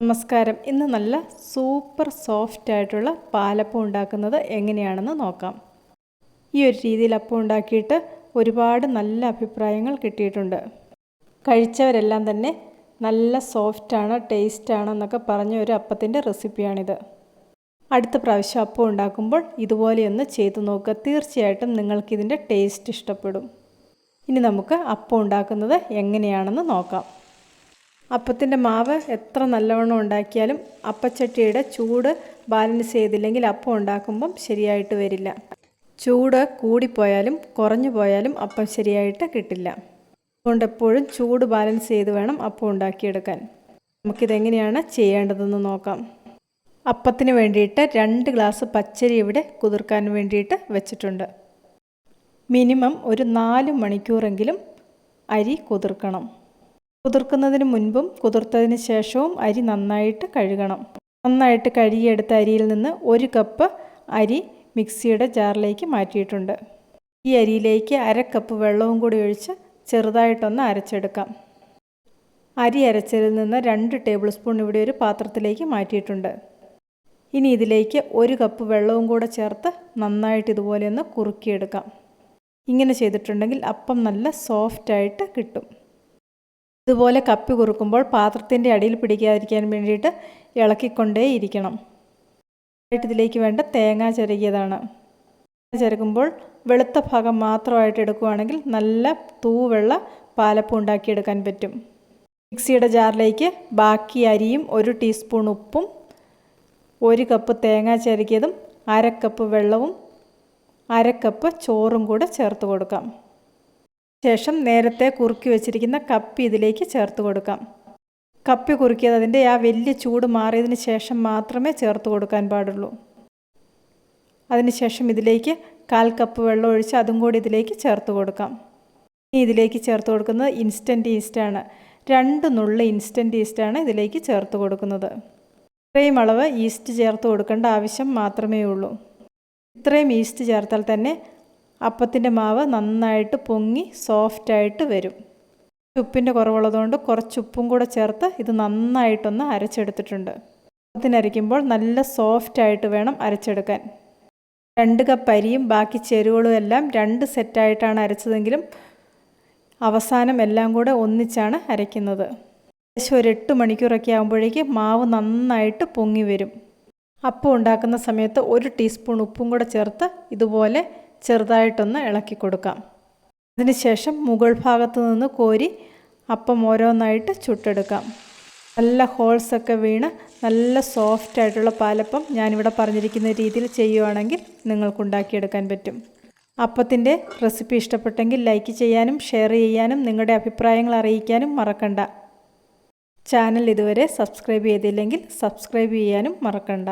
നമസ്കാരം. ഇന്ന് നല്ല സൂപ്പർ സോഫ്റ്റ് ആയിട്ടുള്ള പാലപ്പം ഉണ്ടാക്കുന്നത് എങ്ങനെയാണെന്ന് നോക്കാം. ഈ ഒരു രീതിയിൽ അപ്പം ഉണ്ടാക്കിയിട്ട് ഒരുപാട് നല്ല അഭിപ്രായങ്ങൾ കിട്ടിയിട്ടുണ്ട്. കഴിച്ചവരെല്ലാം തന്നെ നല്ല സോഫ്റ്റാണ് ടേസ്റ്റാണ് എന്നൊക്കെ പറഞ്ഞ ഒരു അപ്പത്തിന്റെ റെസിപ്പിയാണിത്. അടുത്ത പ്രാവശ്യം അപ്പം ഉണ്ടാക്കുമ്പോൾ ഇതുപോലെയൊന്ന് ചെയ്തു നോക്കുക. തീർച്ചയായിട്ടും നിങ്ങൾക്കിതിന്റെ ടേസ്റ്റ് ഇഷ്ടപ്പെടും. ഇനി നമുക്ക് അപ്പം ഉണ്ടാക്കുന്നത് എങ്ങനെയാണെന്ന് നോക്കാം. അപ്പത്തിന്റെ മാവ് എത്ര നല്ലവണ്ണം ഉണ്ടാക്കിയാലും അപ്പച്ചട്ടിയുടെ ചൂട് ബാലൻസ് ചെയ്തില്ലെങ്കിൽ അപ്പം ഉണ്ടാക്കുമ്പം ശരിയായിട്ട് വരില്ല. ചൂട് കൂടിപ്പോയാലും കുറഞ്ഞു പോയാലും അപ്പം ശരിയായിട്ട് കിട്ടില്ല. അതുകൊണ്ട് എപ്പോഴും ചൂട് ബാലൻസ് ചെയ്ത് വേണം അപ്പം ഉണ്ടാക്കിയെടുക്കാൻ. നമുക്കിതെങ്ങനെയാണ് ചെയ്യേണ്ടതെന്ന് നോക്കാം. അപ്പത്തിന് വേണ്ടിയിട്ട് രണ്ട് ഗ്ലാസ് പച്ചരി ഇവിടെ കുതിർക്കാൻ വേണ്ടിയിട്ട് വെച്ചിട്ടുണ്ട്. മിനിമം ഒരു നാല് മണിക്കൂറെങ്കിലും അരി കുതിർക്കണം. കുതിർക്കുന്നതിന് മുൻപും കുതിർത്തതിന് ശേഷവും അരി നന്നായിട്ട് കഴുകണം. നന്നായിട്ട് കഴുകിയെടുത്ത അരിയിൽ നിന്ന് ഒരു കപ്പ് അരി മിക്സിയുടെ ജാറിലേക്ക് മാറ്റിയിട്ടുണ്ട്. ഈ അരിയിലേക്ക് അര കപ്പ് വെള്ളവും കൂടി ഒഴിച്ച് ചെറുതായിട്ടൊന്ന് അരച്ചെടുക്കാം. അരി അരച്ചതിൽ നിന്ന് രണ്ട് ടേബിൾ സ്പൂൺ ഇവിടെ ഒരു പാത്രത്തിലേക്ക് മാറ്റിയിട്ടുണ്ട്. ഇനി ഇതിലേക്ക് ഒരു കപ്പ് വെള്ളവും കൂടെ ചേർത്ത് നന്നായിട്ട് ഇതുപോലെ ഒന്ന് കുറുക്കിയെടുക്കാം. ഇങ്ങനെ ചെയ്തിട്ടുണ്ടെങ്കിൽ അപ്പം നല്ല സോഫ്റ്റായിട്ട് കിട്ടും. ഇതുപോലെ കപ്പി കുറുക്കുമ്പോൾ പാത്രത്തിന്റെ അടിയിൽ പിടിക്കാതിരിക്കാൻ വേണ്ടിയിട്ട് ഇളക്കിക്കൊണ്ടേ ഇരിക്കണം. ഇതിലേക്ക് വേണ്ട തേങ്ങ ചിരകിയതാണ് ചിരകുമ്പോൾ വെളുത്ത ഭാഗം മാത്രമായിട്ട് എടുക്കുകയാണെങ്കിൽ നല്ല തൂവെള്ള പാലപ്പം ഉണ്ടാക്കിയെടുക്കാൻ പറ്റും. മിക്സിയുടെ ജാറിലേക്ക് ബാക്കി അരിയും ഒരു ടീസ്പൂൺ ഉപ്പും ഒരു കപ്പ് തേങ്ങ ചിരകിയതും അര കപ്പ് വെള്ളവും അര കപ്പ് ചോറും കൂടെ ചേർത്ത് കൊടുക്കാം. ശേഷം നേരത്തെ കുറുക്കി വെച്ചിരിക്കുന്ന കപ്പി ഇതിലേക്ക് ചേർത്ത് കൊടുക്കാം. കപ്പി കുറുക്കിയത് അതിന്റെ ആ വലിയ ചൂട് മാറിയതിന് ശേഷം മാത്രമേ ചേർത്ത് കൊടുക്കാൻ പാടുള്ളൂ. അതിനുശേഷം ഇതിലേക്ക് കാൽ കപ്പ് വെള്ളം ഒഴിച്ച് അതും കൂടി ഇതിലേക്ക് ചേർത്ത് കൊടുക്കാം. ഇനി ഇതിലേക്ക് ചേർത്ത് കൊടുക്കുന്നത് ഇൻസ്റ്റന്റ് ഈസ്റ്റാണ്. രണ്ട് നുള്ളി ഇൻസ്റ്റന്റ് ഈസ്റ്റാണ് ഇതിലേക്ക് ചേർത്ത് കൊടുക്കുന്നത്. ഇത്രയും അളവ് ഈസ്റ്റ് ചേർത്ത് കൊടുക്കേണ്ട ആവശ്യം മാത്രമേ ഉള്ളൂ. ഇത്രയും ഈസ്റ്റ് ചേർത്താൽ തന്നെ അപ്പത്തിന്റെ മാവ് നന്നായിട്ട് പൊങ്ങി സോഫ്റ്റായിട്ട് വരും. ഉപ്പിന്റെ കുറവുള്ളതുകൊണ്ട് കുറച്ച് ഉപ്പും കൂടെ ചേർത്ത് ഇത് നന്നായിട്ടൊന്ന് അരച്ചെടുത്തിട്ടുണ്ട്. അപ്പത്തിനരയ്ക്കുമ്പോൾ നല്ല സോഫ്റ്റായിട്ട് വേണം അരച്ചെടുക്കാൻ. രണ്ട് കപ്പ് അരിയും ബാക്കി ചേരുവകളും എല്ലാം രണ്ട് സെറ്റായിട്ടാണ് അരച്ചതെങ്കിലും അവസാനം എല്ലാം കൂടെ ഒന്നിച്ചാണ് അരയ്ക്കുന്നത്. ഏകദേശം ഒരു എട്ട് മണിക്കൂറൊക്കെ ആകുമ്പോഴേക്ക് മാവ് നന്നായിട്ട് പൊങ്ങി വരും. അപ്പം ഉണ്ടാക്കുന്ന സമയത്ത് ഒരു ടീസ്പൂൺ ഉപ്പും കൂടെ ചേർത്ത് ഇതുപോലെ ചെറുതായിട്ടൊന്ന് ഇളക്കി കൊടുക്കാം. അതിനുശേഷം മുകൾ ഭാഗത്തു നിന്ന് കോരി അപ്പം ഓരോന്നായിട്ട് ചുട്ടെടുക്കാം. നല്ല ഹോൾസൊക്കെ വീണ് നല്ല സോഫ്റ്റ് ആയിട്ടുള്ള പാലപ്പം ഞാനിവിടെ പറഞ്ഞിരിക്കുന്ന രീതിയിൽ ചെയ്യുവാണെങ്കിൽ നിങ്ങൾക്കുണ്ടാക്കിയെടുക്കാൻ പറ്റും. അപ്പത്തിന്റെ റെസിപ്പി ഇഷ്ടപ്പെട്ടെങ്കിൽ ലൈക്ക് ചെയ്യാനും ഷെയർ ചെയ്യാനും നിങ്ങളുടെ അഭിപ്രായങ്ങൾ അറിയിക്കാനും മറക്കണ്ട. ചാനൽ ഇതുവരെ സബ്സ്ക്രൈബ് ചെയ്തില്ലെങ്കിൽ സബ്സ്ക്രൈബ് ചെയ്യാനും മറക്കണ്ട.